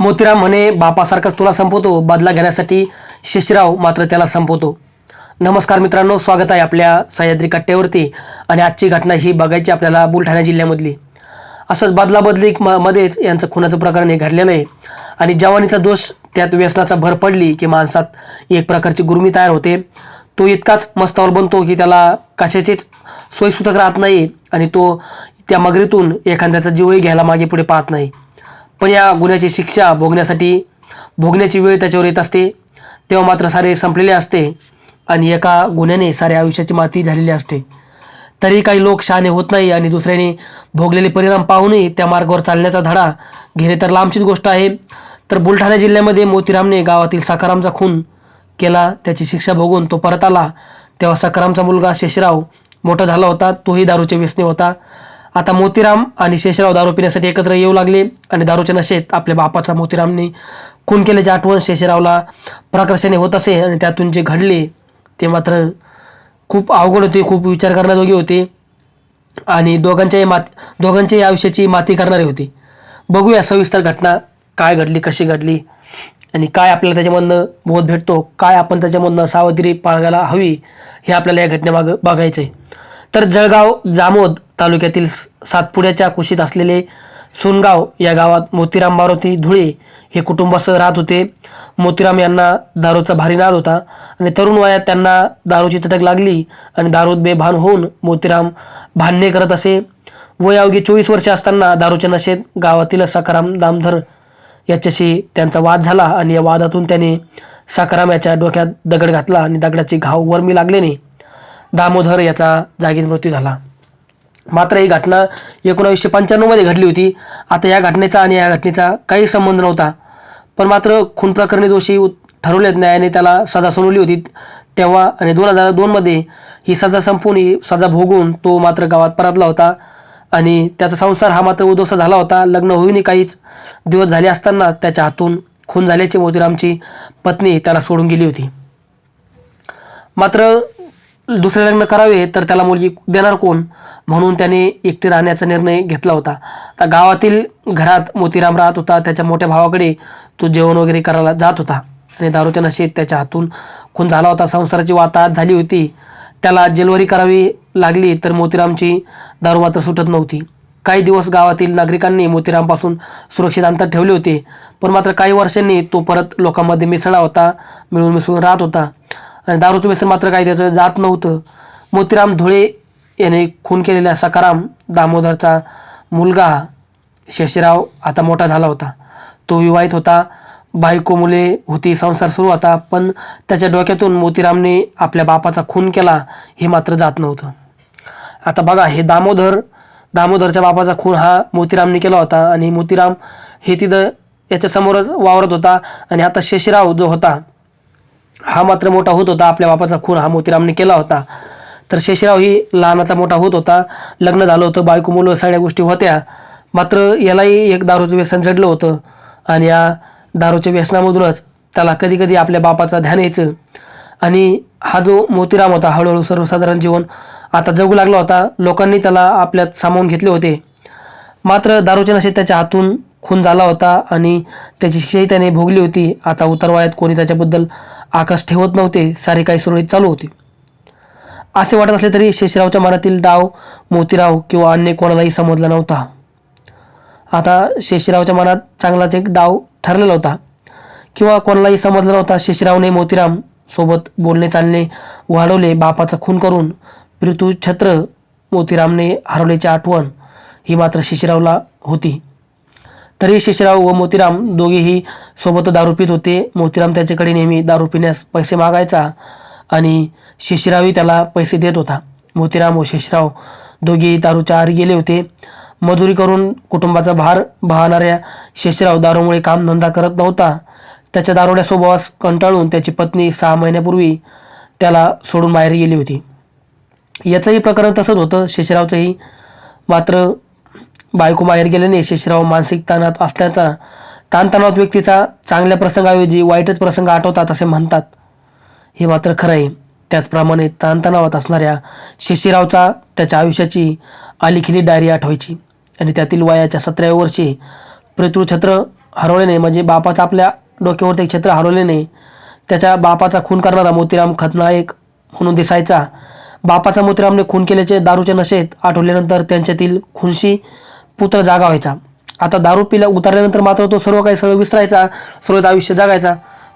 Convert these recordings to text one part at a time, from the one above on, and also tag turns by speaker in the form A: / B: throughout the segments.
A: मोतीराम म्हणे बापासारखाच तुला संपवतो. बदला घेण्यासाठी शेषराव मात्र त्याला संपवतो. नमस्कार मित्रांनो स्वागत आहे आपल्या सह्याद्री कट्ट्यावरती आणि आजची घटना ही बघायची आपल्याला बुलढाणा जिल्ह्यामधली. असंच बदलाबदली म मध्येच यांचं खुनाचं प्रकरण हे घडलेलं आहे आणि जवानीचा दोष त्यात व्यसनाचा भर पडली की माणसात एक प्रकारची गुरमी तयार होते. तो इतकाच मस्तावर बनतो की त्याला कशाचीच सोयीसुतक राहत नाही आणि तो त्या मगरीतून एखाद्याचा जीवही घ्यायला मागे पुढे पाहत नाही. पण या गुन्ह्याची शिक्षा भोगण्यासाठी भोगण्याची वेळ त्याच्यावर येत असते. तेव्हा मात्र सारे संपलेले असते आणि एका गुन्ह्याने साऱ्या आयुष्याची माती झालेली असते. तरी काही लोक शहाणे होत नाही आणि दुसऱ्याने भोगलेले परिणाम पाहूनही त्या मार्गावर चालण्याचा धडा घेणे तर लांबचीच गोष्ट आहे. तर बुलढाणा जिल्ह्यामध्ये मोतीरामने गावातील सकारामचा खून केला त्याची शिक्षा भोगून तो परत आला. तेव्हा सकारामचा मुलगा शेषराव मोठा झाला होता तोही दारूचे व्यसनी होता. आता मोतीराम आणि शेषराव दारू पिण्यासाठी एकत्र येऊ लागले आणि दारूच्या नशेत आपल्या बापाचा मोतीरामने खून केल्याची आठवण शेषरावला प्रकर्षाने होत असे आणि त्यातून जे घडले ते मात्र खूप अवघड होते खूप विचार करण्याजोगे होते आणि दोघांच्याही माती दोघांच्याही आयुष्याची माती करणारे होते. बघूया सविस्तर घटना काय घडली कशी घडली आणि काय आपल्याला त्याच्यामधनं बोध भेटतो काय आपण त्याच्यामधनं सावधगिरी बाळगायला हवी हे आपल्याला या घटनेमागं बघायचं आहे तर जळगाव जामोद तालुक्यातील सातपुड्याच्या कुशीत असलेले सोनगाव या गावात मोतीराम मारुती धुळे हे कुटुंबासह राहत होते. मोतीराम यांना दारूचा भारी नाद होता आणि तरुण वयात त्यांना दारूची तटक लागली आणि दारूत बेभान होऊन मोतीराम भांडणे करत असे. वय अवघी चोवीस वर्षे असताना दारूच्या नशेत गावातील सकाराम दामधर याच्याशी त्यांचा वाद झाला आणि या वादातून त्याने सकाराम याच्या डोक्यात दगड घातला आणि दगडाचे घाव वर्मी लागल्याने दामोदर याचा जागीच मृत्यू झाला. मात्र ही घटना एकोणावीसशे पंच्याण्णवमध्ये घडली होती. आता या घटनेचा आणि या घटनेचा काही संबंध नव्हता. पण मात्र खून प्रकरणी दोषी उत- ठरवल्यात न्यायाने त्याला सजा सुनावली होती. तेव्हा आणि दोन हजार दोनमध्ये ही सजा संपून ही सजा भोगून तो मात्र गावात परतला होता. आणि त्याचा संसार हा मात्र उद्ध्वस्त झाला होता. लग्न होईनही काहीच दिवस झाले असताना त्याच्या हातून खून झाल्याची मोतीरामची पत्नी त्याला सोडून गेली होती. मात्र दुसरे लग्न करावे तर त्याला मुलगी देणार कोण? म्हणून त्याने एकटे राहण्याचा निर्णय घेतला होता. तर गावातील घरात मोतीराम राहत होता त्याच्या मोठ्या भावाकडे तो जेवण वगैरे करायला जात होता. आणि दारूच्या नशेत त्याच्या हातून खून झाला होता. संसाराची वाताहत झाली होती. त्याला जेलवरी करावी लागली तर मोतीरामची दारू मात्र सुटत नव्हती. काही दिवस गावातील नागरिकांनी मोतीरामपासून सुरक्षित अंतर ठेवले होते. पण मात्र काही वर्षांनी तो परत लोकांमध्ये मिसळा होता मिळून मिसळून राहत होता. आणि दारूचं व्यसन मात्र काही त्याचं जात नव्हतं. मोतीराम धुळे याने खून केलेल्या सकाराम दामोदरचा मुलगा शशीराव आता मोठा झाला होता. तो विवाहित होता. बायको मुले होती संसार सुरू होता पण त्याच्या डोक्यातून मोतीरामने आपल्या बापाचा खून केला हे मात्र जात नव्हतं. आता बघा हे दामोदर दामोदरच्या बापाचा खून हा मोतीरामने केला होता आणि मोतीराम हे तिथं याच्यासमोरच वावरत होता आणि आता शशीराव जो होता हा मात्र मोठा होत होता. आपल्या बापाचा खून हा मोतीरामने केला होता. तर शेषराव ही लहानाचा मोठा होत होता. लग्न झालं होतं. बायको मुलं सगळ्या गोष्टी होत्या. मात्र यालाही एक दारूचं व्यसन जडलं होतं. आणि या दारूच्या व्यसनामधूनच त्याला कधी कधी आपल्या बापाचं ध्यान यायचं. आणि हा जो मोतीराम होता हळूहळू सर्वसाधारण जीवन आता जगू लागला होता. लोकांनी त्याला आपल्यात सामावून घेतले होते. मात्र दारूच्या नशेत त्याच्या हातून खून झाला होता आणि त्याची शिक्षाही त्याने भोगली होती. आता उतरवायात कोणी त्याच्याबद्दल आकाश ठेवत नव्हते सारे काही सुरळीत चालू होते. असे वाटत असले तरी शेषरावच्या मनातील डाव मोतीराव किंवा अन्य कोणालाही समजला नव्हता. आता शेषरावच्या मनात चांगलाच एक डाव ठरलेला होता. किंवा कोणालाही समजला नव्हता शेषरावने मोतीराम सोबत बोलणे चालणे वाढवले बापाचा खून करून पृथू छत्र मोतीरामने हरवल्याची आठवण ही मात्र शेषरावला होती. तरी शेषराव व मोतीराम दोघेही सोबत दारू पित होते. मोतीराम त्याच्याकडे नेहमी दारू पिण्यास पैसे मागायचा आणि शेषरावही त्याला पैसे देत होता. मोतीराम व शेषराव दोघेही दारूच्या आरी गेले होते. मजुरी करून कुटुंबाचा भार वाहणाऱ्या शेषराव दारूमुळे कामधंदा करत नव्हता. त्याच्या दारोड्या स्वभावास कंटाळून त्याची पत्नी सहा महिन्यापूर्वी त्याला सोडून बाहेर गेली होती. याचंही प्रकरण तसंच होतं. शेषरावचंही मात्र बायको बाहेर गेल्याने शेषराव मानसिक ताणात असल्याचा ताणतणावात व्यक्तीचा चांगल्या प्रसंगाऐवजी वाईटच प्रसंग आठवतात असे म्हणतात. हे मात्र खरं आहे. त्याचप्रमाणे ताणतणावात असणाऱ्या शशीरावचा त्याच्या आयुष्याची आलिखिली डायरी आठवायची आणि त्यातील वयाच्या सतराव्या वर्षी पितृ छत्र हरवल्याने म्हणजे बापाचं आपल्या डोक्यावरती एक छत्र हरवल्याने त्याच्या बापाचा खून करणारा मोतीराम खतनायक म्हणून दिसायचा. बापाचा मोतीरामने खून केल्याचे दारूच्या नशेत आठवल्यानंतर त्यांच्यातील खुनशी पुत्र जागा व्हायचा. आता दारू पिला उतरल्यानंतर मात्र तो सर्व काही सर्व विसरायचा सर्व आयुष्य जगायचा.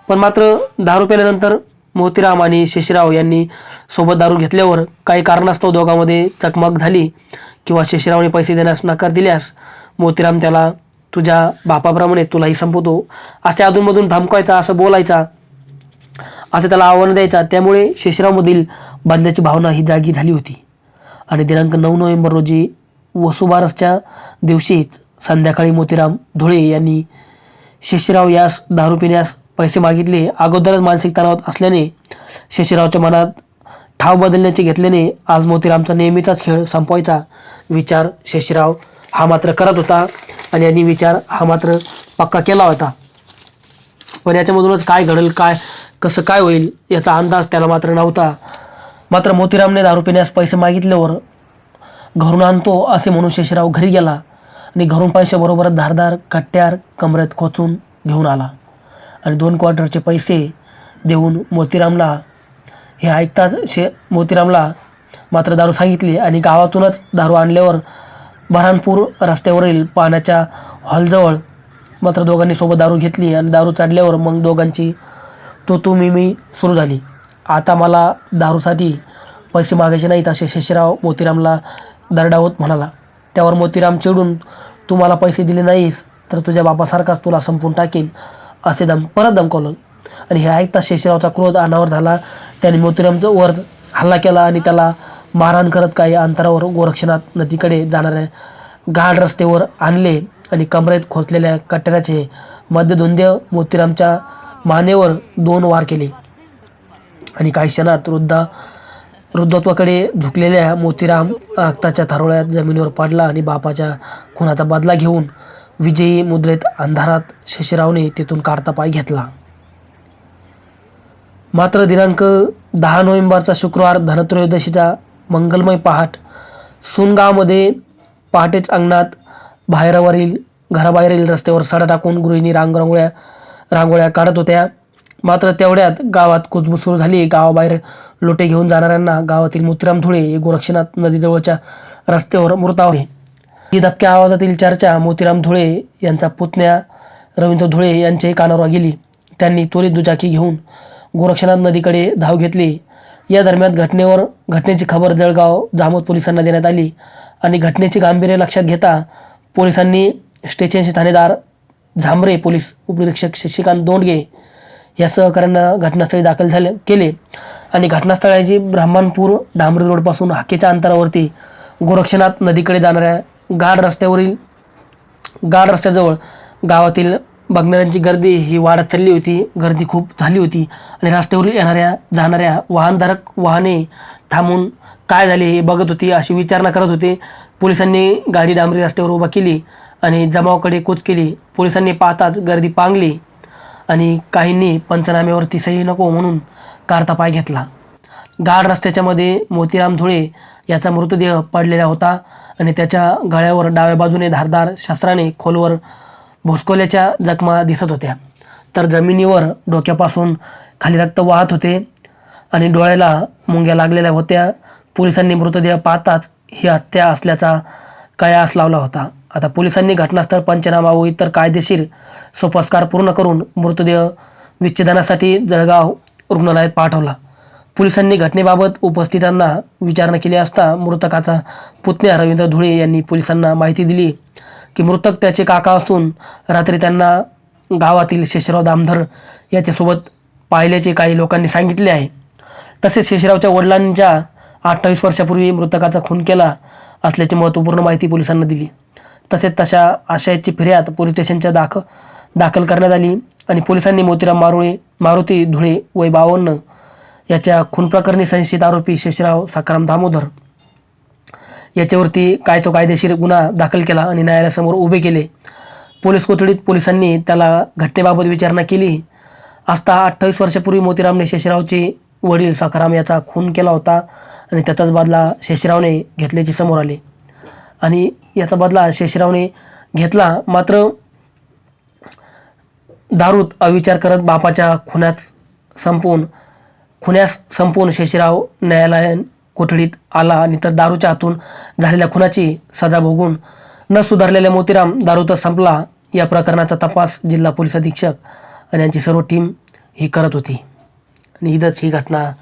A: पण मात्र दारू पिल्यानंतर मोतीराम आणि शेषराव यांनी सोबत दारू घेतल्यावर काही कारणास्तव दोघांमध्ये चकमक झाली किंवा शेषरावने पैसे देण्यास नकार दिल्यास मोतीराम त्याला तुझ्या बापाप्रमाणे तुलाही संपवतो. असे अधूनमधून धमकायचा असं बोलायचा असं त्याला आव्हान द्यायचा. त्यामुळे शेषरावमधील बदल्याची भावना ही जागी झाली होती. आणि दिनांक नऊ नोव्हेंबर रोजी वसुबारसच्या दिवशीच संध्याकाळी मोतीराम धुळे यांनी शशीराव यास दारू पिण्यास पैसे मागितले. अगोदरच मानसिक तणावात असल्याने शशीरावच्या मनात ठाव बदलण्याचे घेतल्याने आज मोतीरामचा नेहमीचाच खेळ संपवायचा विचार शशीराव हा मात्र करत होता आणि यांनी विचार हा मात्र पक्का केला होता. पण याच्यामधूनच काय घडेल काय कसं काय होईल याचा अंदाज त्याला मात्र नव्हता. मात्र मोतीरामने दारू पिण्यास पैसे मागितल्यावर घरून आणतो असे म्हणून शेषराव घरी गेला आणि घरून पैशाबरोबरच धारदार कट्ट्यार कमरेत खोचून घेऊन आला. आणि दोन क्वार्टरचे पैसे देऊन मोतीरामला हे ऐकताच शे मोतीरामला मात्र दारू सांगितली आणि गावातूनच दारू आणल्यावर बऱ्हाणपूर रस्त्यावरील पाण्याच्या हॉलजवळ मात्र दोघांनी सोबत दारू घेतली आणि दारू चढल्यावर मग दोघांची तो तू मी मी सुरू झाली. आता मला दारूसाठी पैसे मागायचे नाहीत असे शेषराव मोतीरामला दरडावत म्हणाला त्यावर मोतीराम चिडून तू मला पैसे दिले नाहीस तर तुझ्या बापासारखाच तुला संपून टाकेल असे दम परत धमकावलं आणि हे ऐकता शेषरावचा क्रोध अनावर झाला. त्याने मोतीरामचं वर हल्ला केला आणि त्याला मारहाण करत काही अंतरावर गोरक्षनाथ नदीकडे जाणाऱ्या गाड रस्त्यावर आणले आणि कमरेत खोचलेल्या कट्ट्याचे मध्यधुंद्य मोतीरामच्या मानेवर दोन वार केले. आणि काही क्षणात वृद्धा वृद्धत्वाकडे झुकलेल्या मोतीराम रक्ताच्या थारोळ्यात जमिनीवर पडला आणि बापाच्या खुनाचा बदला घेऊन विजयी मुद्रेत अंधारात शशिरावने तेथून काढता पाय घेतला. मात्र दिनांक दहा नोव्हेंबरचा शुक्रवार धनत्रयोदशीचा मंगलमय पहाट सुनगावमध्ये पहाटेच अंगणात बाहेरावरील घराबाहेरील रस्त्यावर सडा टाकून गृहिणी रांगरांगोळ्या रांगोळ्या काढत होत्या. मात्र तेवढ्यात गावात कुजबूज सुरू झाली. गावाबाहेर लोटे घेऊन जाणाऱ्यांना गावातील मोतीराम धुळे हे गोरक्षनाथ नदीजवळच्या रस्त्यावर मृताव ही धपक्या आवाजातील चर्चा मोतीराम धुळे यांचा पुतण्या रवींद्र धुळे यांच्याही कानावर गेली. त्यांनी त्वरित दुचाकी घेऊन गोरक्षनाथ नदीकडे धाव घेतली. या दरम्यान घटनेवर घटनेची खबर जळगाव जामोद पोलिसांना देण्यात आली आणि घटनेचे गांभीर्य लक्षात घेता पोलिसांनी स्टेशनचे ठाणेदार झांबरे पोलीस उपनिरीक्षक शशिकांत दोंडगे या सहकाऱ्यांना घटनास्थळी दाखल झाले केले. आणि घटनास्थळाची ब्राह्मणपूर डांबरी रोडपासून हाकेच्या अंतरावरती गोरक्षनाथ नदीकडे जाणाऱ्या गाड रस्त्यावरील गाड रस्त्याजवळ गावातील बघणाऱ्यांची गर्दी ही वाढत चालली होती. गर्दी खूप झाली होती. आणि रस्त्यावरील येणाऱ्या जाणाऱ्या वाहनधारक वाहने थांबून काय झाले हे बघत होती अशी विचारणा करत होते. पोलिसांनी गाडी डांबरी रस्त्यावर उभा केली आणि जमावाकडे कूच केली. पोलिसांनी पाहताच गर्दी पांगली. आणि काहींनी पंचनाम्यावरती सही नको म्हणून काढता पाय घेतला. गाड रस्त्याच्या मध्ये मोतीराम धुळे याचा मृतदेह पडलेला होता आणि त्याच्या गळ्यावर डाव्या बाजूने धारदार शस्त्राने खोलवर भोसकोल्याच्या जखमा दिसत होत्या. तर जमिनीवर डोक्यापासून खाली रक्त वाहत होते आणि डोळ्याला मुंग्या लागलेल्या होत्या. पोलिसांनी मृतदेह पाहताच ही हत्या असल्याचा कयास लावला होता. आता पोलिसांनी घटनास्थळ पंचनामा व इतर कायदेशीर सोपस्कार पूर्ण करून मृतदेह विच्छेदनासाठी जळगाव रुग्णालयात पाठवला. पोलिसांनी घटनेबाबत उपस्थितांना विचारणा केली असता मृतकाचा पुतण्या रवींद्र धुळे यांनी पोलिसांना माहिती दिली की मृतक त्याचे काका असून रात्री त्यांना गावातील शेषराव दामधर याच्यासोबत पाहिल्याचे काही लोकांनी सांगितले आहे. तसेच शेषरावच्या वडिलांच्या अठ्ठावीस वर्षापूर्वी मृतकाचा खून केला असल्याची महत्त्वपूर्ण माहिती पोलिसांना दिली. तसेच तशा आशयाची फिर्याद पोलीस स्टेशनच्या दाख दाखल करण्यात आली आणि पोलिसांनी मोतीराम मारुळे मारुती धुळे वय बावन्न याच्या खूनप्रकरणी संशयित आरोपी शेषराव सकाराम दामोदर याच्यावरती काय तो कायदेशीर गुन्हा दाखल केला आणि न्यायालयासमोर उभे केले. पोलीस कोठडीत पोलिसांनी त्याला घटनेबाबत विचारणा केली. असता अठ्ठावीस वर्षापूर्वी मोतीरामने शेषरावचे वडील सखाराम याचा खून केला होता आणि त्याचाच बदला शेषरावने घेतल्याचे समोर आले. आणि याचा बदला शेषरावने घेतला. मात्र दारूत अविचार करत बापाच्या खुन्यात संपवून खुन्यास संपवून शेषराव न्यायालयीन कोठडीत आला आणि तर दारूच्या हातून झालेल्या खुनाची सजा भोगून न सुधारलेल्या मोतीराम दारूतच संपला. या प्रकरणाचा तपास जिल्हा पोलीस अधीक्षक आणि यांची सर्व टीम ही करत होती. आणि इथंच ही घटना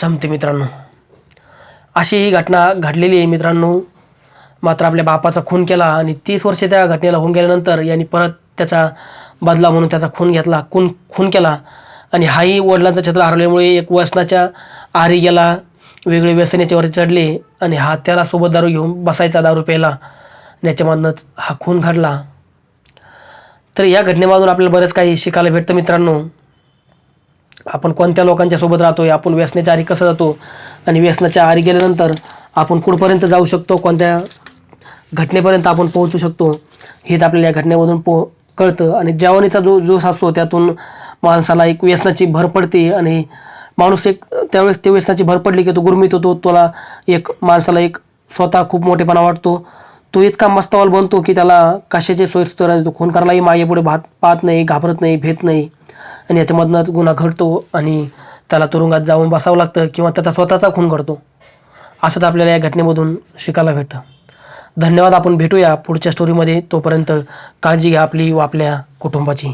A: संपते मित्रांनो. अशी ही घटना घडलेली आहे मित्रांनो. मात्र आपल्या बापाचा खून केला आणि तीस वर्षे त्या घटनेला होऊन गेल्यानंतर यांनी परत त्याचा बदला म्हणून त्याचा खून घेतला खून खून केला. आणि हाही वडिलांचं छत्र हरवल्यामुळे एक व्यसनाच्या आरी गेला. वेगळे व्यसनाच्यावर चढले आणि हा त्याला सोबत दारू घेऊन बसायचा दारू प्यायला. आणि याच्यामधनंच हा खून घडला. तर या घटनेमधून आपल्याला बरंच काही शिकायला भेटतं मित्रांनो. आपण कोणत्या लोकांच्या सोबत राहतोय? आपण व्यसनाच्या आरी कसं जातो? आणि व्यसनाच्या आरी गेल्यानंतर आपण कुठपर्यंत जाऊ शकतो? कोणत्या घटनेपर्यंत आपण पोहोचू शकतो. हेच आपल्याला या घटनेमधून पो कळतं. आणि जवानीचा जो जोश असतो त्यातून माणसाला एक व्यसनाची भर पडते आणि माणूस एक त्यावेळेस ते व्यसनाची भर पडली की तो गुरमित होतो. त्याला एक माणसाला एक स्वतः खूप मोठेपणा वाटतो. तो इतका मस्तवाल बनतो की त्याला कशाचे सोयीस्तर तो खून करायलाही मागे पुढे भात पाहत नाही घाबरत नाही भेट नाही. आणि याच्यामधनंच गुन्हा घडतो आणि त्याला तुरुंगात जाऊन बसावं लागतं किंवा त्याचा स्वतःचा खून करतो असंच आपल्याला या घटनेमधून शिकायला भेटतं. धन्यवाद. आपण भेटूया पुढच्या स्टोरीमध्ये तोपर्यंत काळजी घ्या आपली व आपल्या कुटुंबाची.